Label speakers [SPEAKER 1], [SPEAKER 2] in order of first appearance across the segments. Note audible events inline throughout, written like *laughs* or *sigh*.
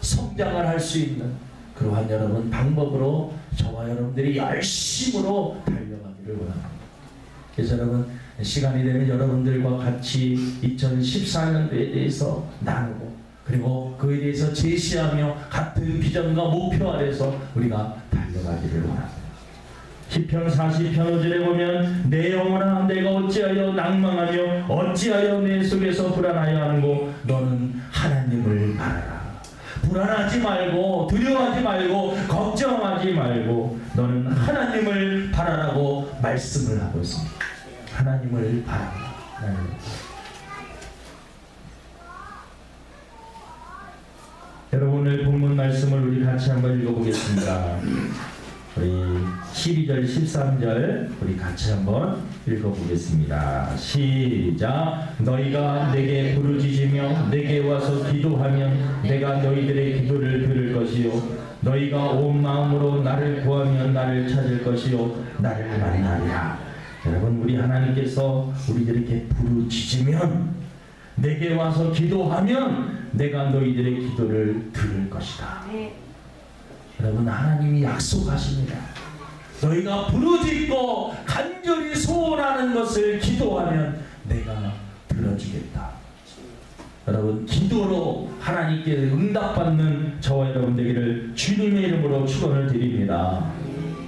[SPEAKER 1] 성장을 할 수 있는 그러한 여러분 방법으로 저와 여러분들이 열심으로 달려가기를 원합니다. 그래서 여러분 시간이 되면 여러분들과 같이 2014년도에 대해서 나누고 그리고 그에 대해서 제시하며 같은 비전과 목표 아래서 우리가 달려가기를 원합니다. 시편 40편 5절에 보면 내 영혼아 내가 어찌하여 낭망하며 어찌하여 내 속에서 불안하여 하는고 너는 하나님을 바라라 불안하지 말고 두려워하지 말고 걱정하지 말고 너는 하나님을 바라라고 말씀을 하고 있습니다. 하나님을 바라라. 하나님. 여러분 오늘 본문 말씀을 우리 같이 한번 읽어보겠습니다. 우리 12절 13절 우리 같이 한번 읽어보겠습니다. 시작 너희가 내게 부르짖으며 내게 와서 기도하면 내가 너희들의 기도를 들을 것이요 너희가 온 마음으로 나를 구하면 나를 찾을 것이요 나를 만나리라. 여러분 우리 하나님께서 우리들에게 부르짖으면 내게 와서 기도하면 내가 너희들의 기도를 들을 것이다. 여러분 하나님이 약속하십니다. 너희가 부르짖고 간절히 소원하는 것을 기도하면 내가 들어주겠다. 여러분 기도로 하나님께 응답받는 저와 여러분 되기를 주님의 이름으로 축원을 드립니다.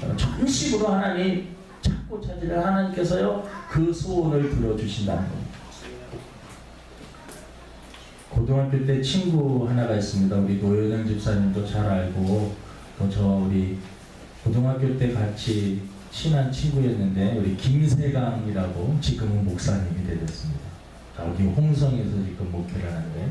[SPEAKER 1] 어, 전심으로 하나님 찾고 찾으려 하나님께서요 그 소원을 들어주신다는 겁니다. 고등학교 때 친구 하나가 있습니다. 우리 노현영 집사님도 잘 알고 또 저 우리 고등학교 때 같이 친한 친구였는데 우리 김세강이라고 지금은 목사님이 되셨습니다. 여기 홍성에서 지금 목회를 하는데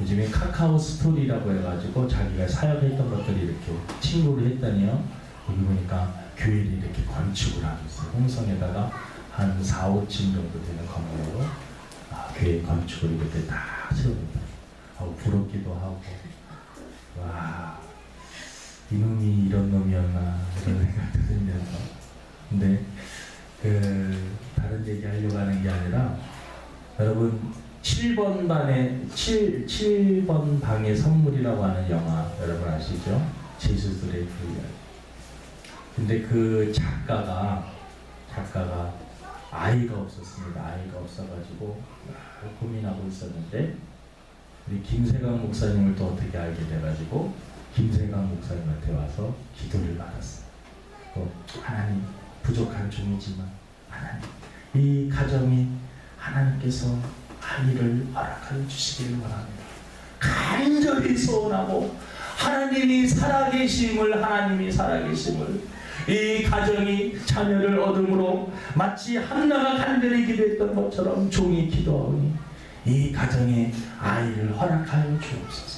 [SPEAKER 1] 요즘에 카카오 스토리라고 해가지고 자기가 사역했던 것들이 이렇게 친구를 했더니요 여기 보니까 교회를 이렇게 건축을 하고 있어요. 홍성에다가 한 4, 5층 정도 되는 건물로 아, 교회 건축을 이렇게 다 세웁니다. 어, 부럽기도 하고 와 이놈이 이런 놈이었나 이런 *laughs* 생각도 들면서. 근데 그 다른 얘기 하려고 하는 게 아니라 여러분 7번 반에 7, 7번 방의 선물이라고 하는 영화 여러분 아시죠? 제수들의 그 이야기 근데 그 작가가 작가가 아이가 없었습니다. 아이가 없어가지고 고민하고 있었는데 우리 김세강 목사님을 또 어떻게 알게 돼가지고 김세강 목사님한테 와서 기도를 받았어요. 또 하나님 부족한 종이지만 하나님 이 가정이 하나님께서 아이를 허락하여 주시기를 원합니다. 간절히 소원하고 하나님이 살아계심을 하나님이 살아계심을 이 가정이 자녀를 얻음으로 마치 한나가 간절히 기도했던 것처럼 종이 기도하오니 이 가정에 아이를 허락하여 주옵소서.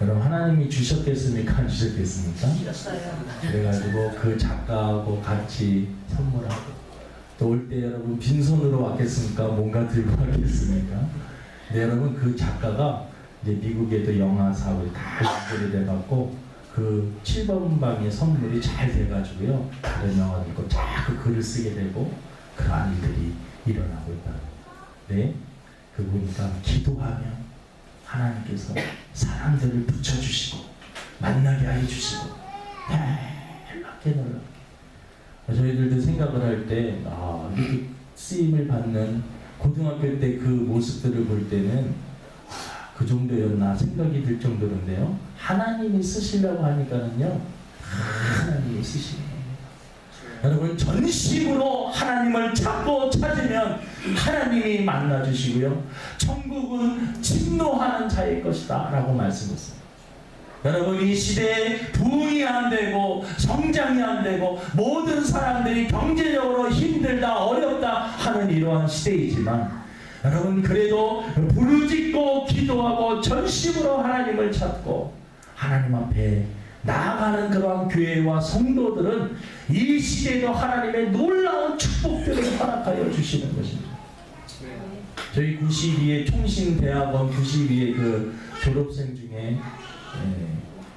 [SPEAKER 1] 여러분 하나님이 주셨겠습니까? 안 주셨겠습니까? 그래가지고 그 작가하고 같이 선물하고 또 올 때 여러분 빈손으로 왔겠습니까? 뭔가 들고 왔겠습니까? 근데 여러분 그 작가가 이제 미국에도 영화 사업이 다 연결이 돼갖고 그 7번 방의 선물이 잘 돼가지고요 다른 영화들도 자꾸 글을 쓰게 되고 그러한 일들이 일어나고 있다. 네, 그 보니까 기도하면 하나님께서 사람들을 붙여주시고 만나게 해주시고. 놀랍게 놀랍게 저희들도 생각을 할때 아, 이렇게 쓰임을 받는 고등학교 때 그 모습들을 볼 때는 아, 그 정도였나 생각이 들 정도인데요. 하나님이 쓰시려고 하니까는요 하나님이 쓰시는 겁니다 여러분 전심으로 하나님을 찾고 찾으면 하나님이 만나주시고요. 천국은 진노하는 자의 것이다 라고 말씀했습니다. 여러분 이 시대에 부흥이 안 되고 성장이 안 되고 모든 사람들이 경제적으로 힘들다 어렵다 하는 이러한 시대이지만 여러분 그래도 부르짖고 기도하고 전심으로 하나님을 찾고 하나님 앞에 나아가는 그러한 교회와 성도들은 이 시대에도 하나님의 놀라운 축복들을 허락하여 주시는 것입니다. 저희 92의 총신대학원 92의 그 졸업생 중에 예,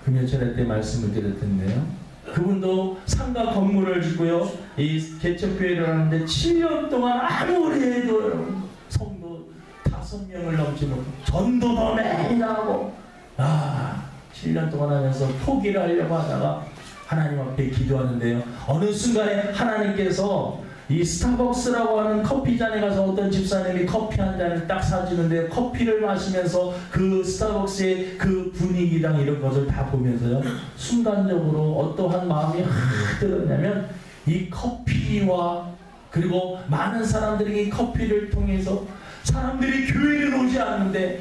[SPEAKER 1] 금요철에 때 말씀을 드렸던데요. 그분도 상가 건물을 주고요. 이 개척교회를 하는데 7년 동안 아무리 해도 성도 다섯 명을 넘지 못 전도도 매일 하고 아 7년 동안 하면서 포기를 하려고 하다가 하나님 앞에 기도하는데요. 어느 순간에 하나님께서 이 스타벅스라고 하는 커피잔에 가서 어떤 집사님이 커피 한 잔을 딱 사주는데 커피를 마시면서 그 스타벅스의 그 분위기랑 이런 것을 다 보면서요. 순간적으로 어떠한 마음이 확 들었냐면 이 커피와 그리고 많은 사람들이 이 커피를 통해서 사람들이 교회를 오지 않는데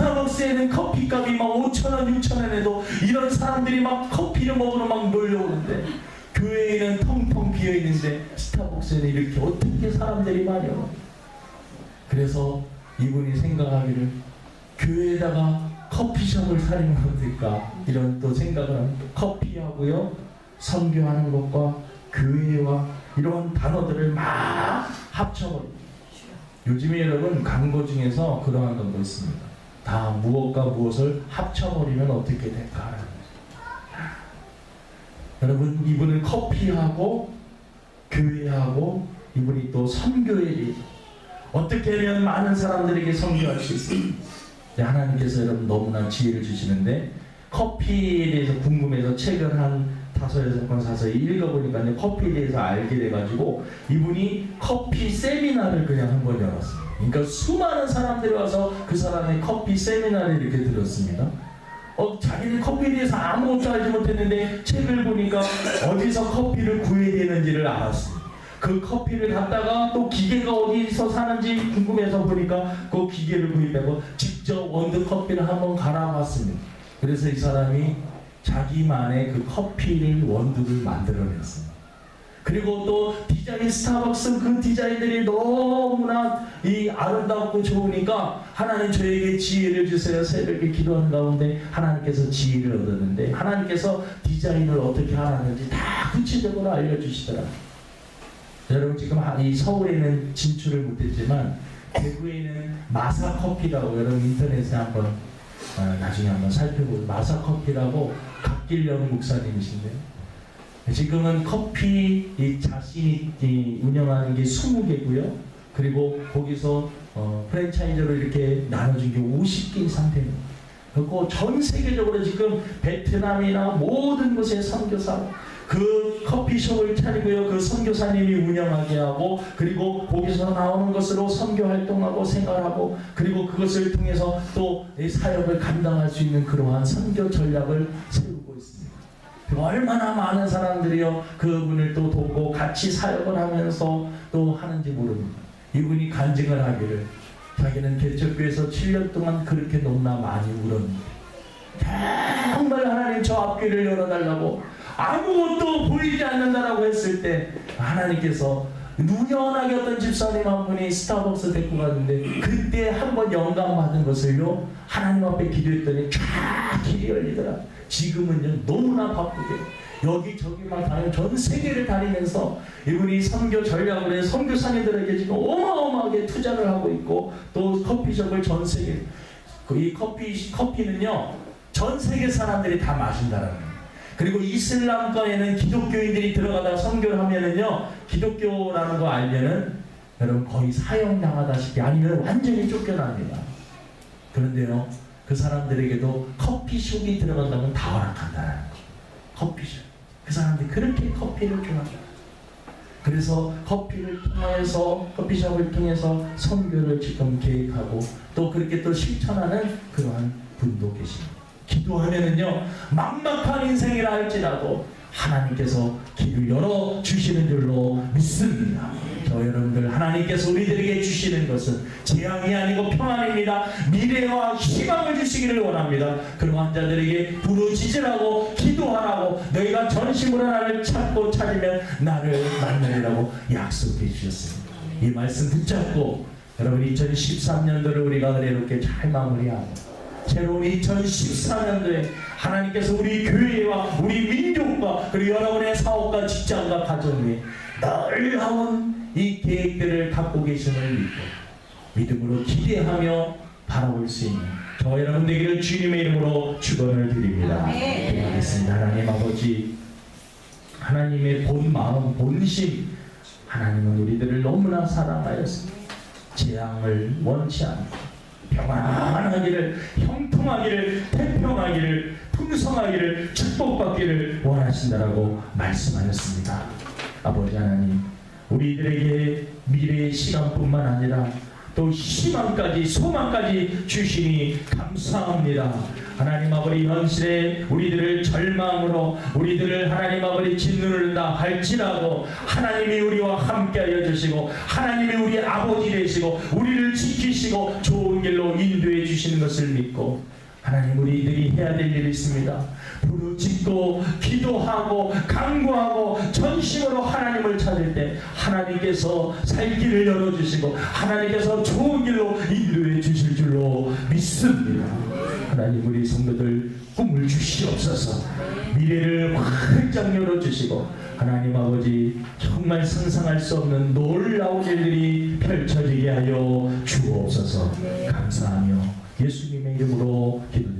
[SPEAKER 1] 스타벅스에는 커피값이 막 5천원, 6천원에도 이런 사람들이 막 커피를 먹으러 막 몰려오는데 교회에는 텅텅 비어 있는데 스타벅스에는 이렇게 어떻게 사람들이 많이 오는 그래서 이분이 생각하기를 교회에다가 커피숍을 차리면 어떨까 이런 또 생각을 합니다. 커피하고요 선교하는 것과 교회와 이런 단어들을 막 합쳐버립니다. 요즘에 여러분 광고 중에서 그러한 것도 있습니다. 다 무엇과 무엇을 합쳐버리면 어떻게 될까. 여러분 이분은 커피하고 교회하고 이분이 또 선교에 대해서 어떻게 하면 많은 사람들에게 선교할 수 있습니까? 이제 하나님께서 여러분 너무나 지혜를 주시는데 커피에 대해서 궁금해서 책을 한 다섯 여섯 권 사서 읽어보니까 커피에 대해서 알게 돼가지고 이분이 커피 세미나를 그냥 한 번 열었어요. 그러니까 수많은 사람들이 와서 그 사람의 커피 세미나를 이렇게 들었습니다. 어, 자기는 커피에 대해서 아무것도 알지 못했는데 책을 보니까 어디서 커피를 구해야 되는지를 알았어요. 그 커피를 갖다가 또 기계가 어디서 사는지 궁금해서 보니까 그 기계를 구입하고 직접 원두 커피를 한번 갈아봤습니다. 그래서 이 사람이 자기만의 그 커피를 원두를 만들어냈습니다. 그리고 또 디자인 스타벅스 그 디자인들이 너무나 이 아름답고 좋으니까 하나님 저에게 지혜를 주세요. 새벽에 기도하는 가운데 하나님께서 지혜를 얻었는데 하나님께서 디자인을 어떻게 하는지 다 구체적으로 알려주시더라고요. 여러분 지금 이 서울에는 진출을 못했지만 대구에는 마사 커피라고 여러분 인터넷에 한번 어, 나중에 한번 살펴보세요. 마사 커피라고 각길영 목사님이신데요. 지금은 커피 이 자신이 이 운영하는 게 20개고요. 그리고 거기서 어, 프랜차이즈로 이렇게 나눠준 게 50개 이상 됩니다. 그리고 전 세계적으로 지금 베트남이나 모든 곳에 선교사 그 커피숍을 차리고요. 그 선교사님이 운영하게 하고 그리고 거기서 나오는 것으로 선교 활동하고 생활하고 그리고 그것을 통해서 또이 사역을 감당할 수 있는 그러한 선교 전략을 세우고 있습니다. 얼마나 많은 사람들이요 그분을 또 돕고 같이 사역을 하면서 또 하는지 모릅니다. 이분이 간증을 하기를 자기는 개척교에서 7년 동안 그렇게 너무나 많이 울었는데 정말 하나님 저 앞길을 열어달라고 아무것도 보이지 않는다라고 했을 때 하나님께서 누연하게 어떤 집사님 한 분이 스타벅스 데리고 갔는데 그때 한 번 영감 받은 것을요 하나님 앞에 기도했더니 쫙 길이 열리더라 지금은요 너무나 바쁘게 여기저기 막 다니면 전 세계를 다니면서 이분이 선교 전략을 해 선교사님들에게 지금 어마어마하게 투자를 하고 있고 또 커피숍을 전 세계 그이 커피 커피는요 전 세계 사람들이 다 마신다라는 거예요. 그리고 이슬람과에는 기독교인들이 들어가다 선교를 하면은요 기독교라는 거 알면은 여러분 거의 사형 당하다시피 아니면 완전히 쫓겨납니다. 그런데요 그 사람들에게도 커피숍이 들어간다면 다 허락한다는 거. 커피숍. 그 사람들이 그렇게 커피를 좋아합니다. 그래서 커피를 통해서 커피숍을 통해서 선교를 지금 계획하고 또 그렇게 또 실천하는 그러한 분도 계십니다. 기도하면은요 막막한 인생이라 할지라도 하나님께서 길을 열어 주시는 줄로 믿습니다. 저 여러분들 하나님께서 우리들에게 주시는 것은 재앙이 아니고 평안입니다. 미래와 희망을 주시기를 원합니다. 그러한 자들에게 부르짖으라고 기도하라고 너희가 전심으로 나를 찾고 찾으면 나를 만나리라고 약속해 주셨습니다. 이 말씀 붙잡고 여러분 2013년도를 우리가 은혜롭게 잘 마무리하고 새로운 2014년도에 하나님께서 우리 교회와 우리 민족과 그리고 여러분의 사업과 직장과 가정에 놀라운 이 계획들을 갖고 계심을 믿고 믿음으로 기대하며 바라볼 수 있는 저 여러분 되기를 주님의 이름으로 축원을 드립니다. 기도하겠습니다. 하나님 아버지 하나님의 본 마음 본심 하나님은 우리들을 너무나 사랑하였습니다. 재앙을 원치 않고 평안하기를 형통하기를 태평하기를 풍성하기를 축복받기를 원하신다라고 말씀하셨습니다. 아버지 하나님, 우리들에게 미래의 시간뿐만 아니라 또 희망까지 소망까지 주시니 감사합니다. 하나님 아버지 현실에 우리들을 절망으로 우리들을 하나님 아버지 짓누른다 할지라도 하나님이 우리와 함께하여 주시고 하나님이 우리 아버지 되시고 우리를 지키시고 좋은 길로 인도해 주시는 것을 믿고 하나님 우리들이 해야 될 일이 있습니다. 부르짖고 기도하고 간구하고 전심으로 하나님을 찾을 때 하나님께서 살 길을 열어주시고 하나님께서 좋은 길로 인도해 주실 줄로 믿습니다. 하나님 우리 성도들 꿈을 주시옵소서 미래를 활짝 열어주시고 하나님 아버지 정말 상상할 수 없는 놀라운 일들이 펼쳐지게 하여 주옵소서 감사하며 예수님의 이름으로 기도드립니다.